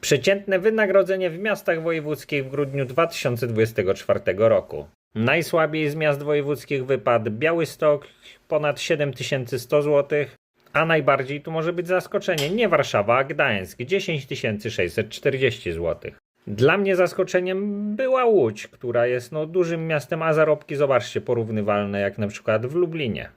Przeciętne wynagrodzenie w miastach wojewódzkich w grudniu 2024 roku. Najsłabiej z miast wojewódzkich wypadł Białystok ponad 7100 zł, a najbardziej tu może być zaskoczenie nie Warszawa, a Gdańsk 10 640 zł. Dla mnie zaskoczeniem była Łódź, która jest no, dużym miastem, a zarobki zobaczcie porównywalne jak na przykład w Lublinie.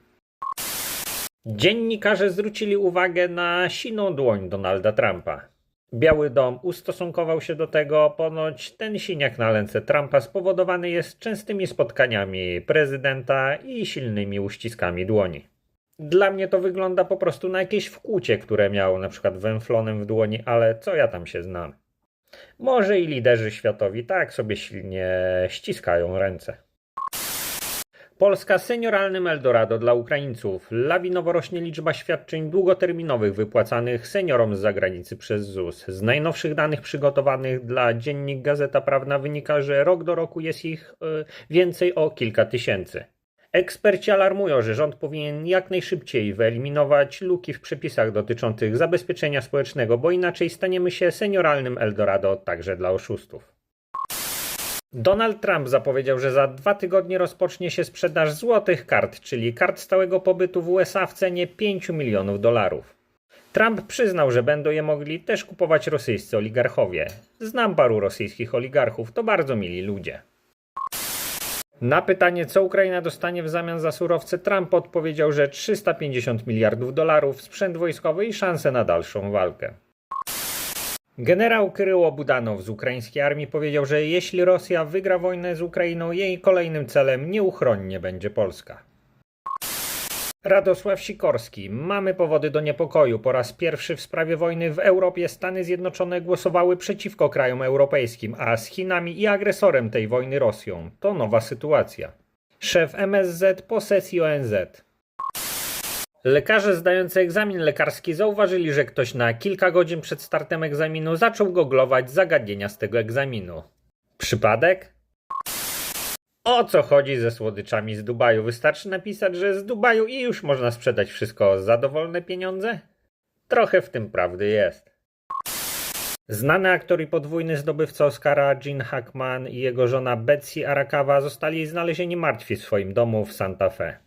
Dziennikarze zwrócili uwagę na siną dłoń Donalda Trumpa. Biały Dom ustosunkował się do tego, ponoć ten siniak na ręce Trumpa spowodowany jest częstymi spotkaniami prezydenta i silnymi uściskami dłoni. Dla mnie to wygląda po prostu na jakieś wkłucie, które miał na przykład węflonem w dłoni, ale co ja tam się znam. Może i liderzy światowi tak sobie silnie ściskają ręce. Polska senioralnym Eldorado dla Ukraińców. Lawinowo rośnie liczba świadczeń długoterminowych wypłacanych seniorom z zagranicy przez ZUS. Z najnowszych danych przygotowanych dla Dziennik Gazeta Prawna wynika, że rok do roku jest ich y, więcej o kilka tysięcy. Eksperci alarmują, że rząd powinien jak najszybciej wyeliminować luki w przepisach dotyczących zabezpieczenia społecznego, bo inaczej staniemy się senioralnym Eldorado także dla oszustów. Donald Trump zapowiedział, że za dwa tygodnie rozpocznie się sprzedaż złotych kart, czyli kart stałego pobytu w USA w cenie 5 milionów dolarów. Trump przyznał, że będą je mogli też kupować rosyjscy oligarchowie. Znam paru rosyjskich oligarchów, to bardzo mili ludzie. Na pytanie, co Ukraina dostanie w zamian za surowce, Trump odpowiedział, że 350 miliardów dolarów, sprzęt wojskowy i szanse na dalszą walkę. Generał Kryło Budanow z ukraińskiej armii powiedział, że jeśli Rosja wygra wojnę z Ukrainą, jej kolejnym celem nieuchronnie będzie Polska. Radosław Sikorski. Mamy powody do niepokoju. Po raz pierwszy w sprawie wojny w Europie Stany Zjednoczone głosowały przeciwko krajom europejskim, a z Chinami i agresorem tej wojny Rosją. To nowa sytuacja. Szef MSZ po sesji ONZ. Lekarze zdający egzamin lekarski zauważyli, że ktoś na kilka godzin przed startem egzaminu zaczął goglować zagadnienia z tego egzaminu. Przypadek? O co chodzi ze słodyczami z Dubaju? Wystarczy napisać, że z Dubaju i już można sprzedać wszystko za dowolne pieniądze? Trochę w tym prawdy jest. Znany aktor i podwójny zdobywca Oscara Gene Hackman i jego żona Betsy Arakawa zostali znalezieni martwi w swoim domu w Santa Fe.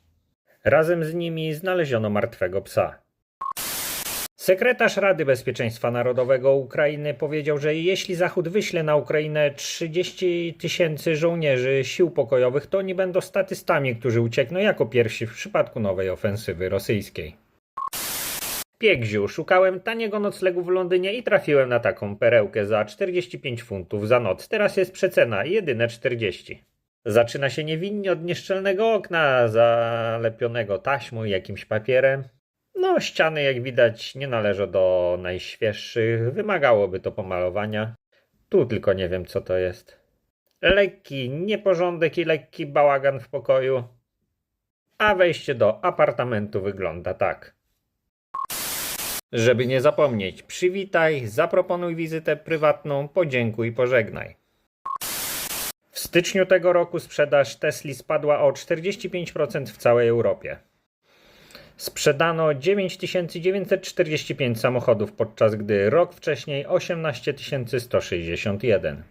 Razem z nimi znaleziono martwego psa. Sekretarz Rady Bezpieczeństwa Narodowego Ukrainy powiedział, że jeśli Zachód wyśle na Ukrainę 30 tysięcy żołnierzy sił pokojowych, to oni będą statystami, którzy uciekną jako pierwsi w przypadku nowej ofensywy rosyjskiej. Piegziu, szukałem taniego noclegu w Londynie i trafiłem na taką perełkę za 45 funtów za noc. Teraz jest przecena, jedyne 40. Zaczyna się niewinnie od nieszczelnego okna zalepionego taśmą i jakimś papierem. No, ściany jak widać nie należą do najświeższych, wymagałoby to pomalowania. Tu tylko nie wiem co to jest. Lekki nieporządek i lekki bałagan w pokoju. A wejście do apartamentu wygląda tak. Żeby nie zapomnieć, przywitaj, zaproponuj wizytę prywatną, podziękuj, pożegnaj. W styczniu tego roku sprzedaż Tesli spadła o 45% w całej Europie. Sprzedano 9945 samochodów, podczas gdy rok wcześniej 18161.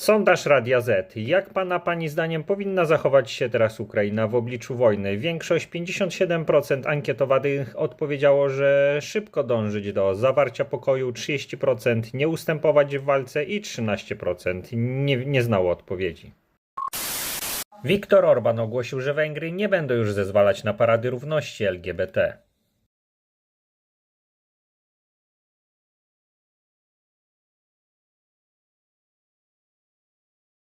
Sondaż Radia Z. Jak pana pani zdaniem powinna zachować się teraz Ukraina w obliczu wojny? Większość 57% ankietowanych odpowiedziało, że szybko dążyć do zawarcia pokoju, 30% nie ustępować w walce i 13% nie, nie znało odpowiedzi. Viktor Orban ogłosił, że Węgry nie będą już zezwalać na parady równości LGBT.